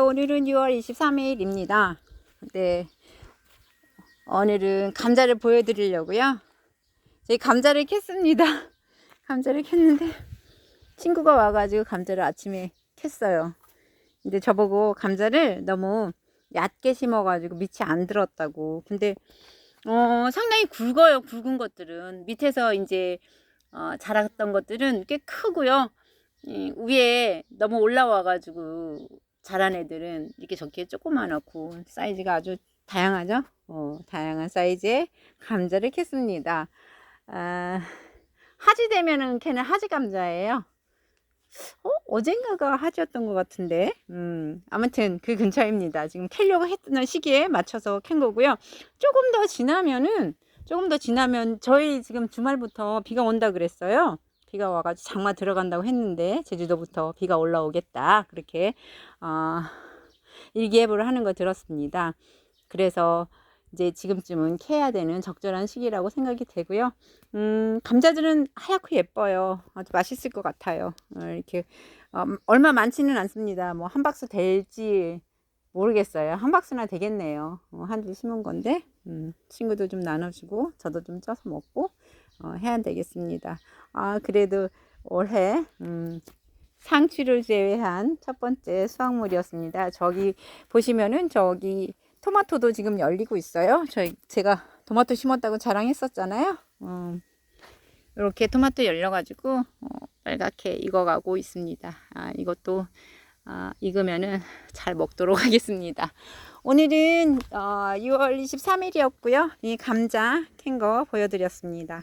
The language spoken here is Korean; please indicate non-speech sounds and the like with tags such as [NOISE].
오늘은 6월 23일입니다. 네. 오늘은 감자를 보여드리려고요. 저희 감자를 캤습니다. [LAUGHS] 감자를 캤는데 친구가 와가지고 감자를 아침에 캤어요. 근데 저보고 감자를 너무 얕게 심어가지고 밑이 안 들었다고. 근데 어, 상당히 굵어요. 굵은 것들은 밑에서 이제 어, 자랐던 것들은 꽤 크고요. 이 위에 너무 올라와가지고 자란 애들은 이렇게 저렇게 조그만하고 사이즈가 아주 다양하죠. 어, 다양한 사이즈의 감자를 캤습니다. 아, 하지 되면은 걔는 하지 감자예요. 어? 어젠가가 하지였던 것 같은데. 음, 아무튼 그 근처입니다. 지금 캐려고 했던 시기에 맞춰서 캔 거고요. 조금 더 지나면은, 조금 더 지나면 저희 지금 주말부터 비가 온다 그랬어요. 비가 와가지고 장마 들어간다고 했는데, 제주도부터 비가 올라오겠다. 그렇게, 어, 일기예보를 하는 거 들었습니다. 그래서 이제 지금쯤은 캐야 되는 적절한 시기라고 생각이 되고요. 음, 감자들은 하얗고 예뻐요. 아주 맛있을 것 같아요. 어, 이렇게 어, 얼마 많지는 않습니다. 뭐 한 박스 될지 모르겠어요. 한 박스나 되겠네요. 어, 한줄 심은 건데 음, 친구도 좀 나눠주고 저도 좀 쪄서 먹고 어, 해야 되겠습니다. 아 그래도 올해 음, 상추를 제외한 첫 번째 수확물이었습니다. 저기 보시면은 저기 토마토도 지금 열리고 있어요. 저희 제가 토마토 심었다고 자랑했었잖아요. 음, 이렇게 토마토 열려가지고 어, 빨갛게 익어가고 있습니다. 아, 이것도 아, 익으면은 잘 먹도록 [LAUGHS] 하겠습니다. 오늘은 어, 6월 23일이었고요. 이 감자 캔 거 보여드렸습니다.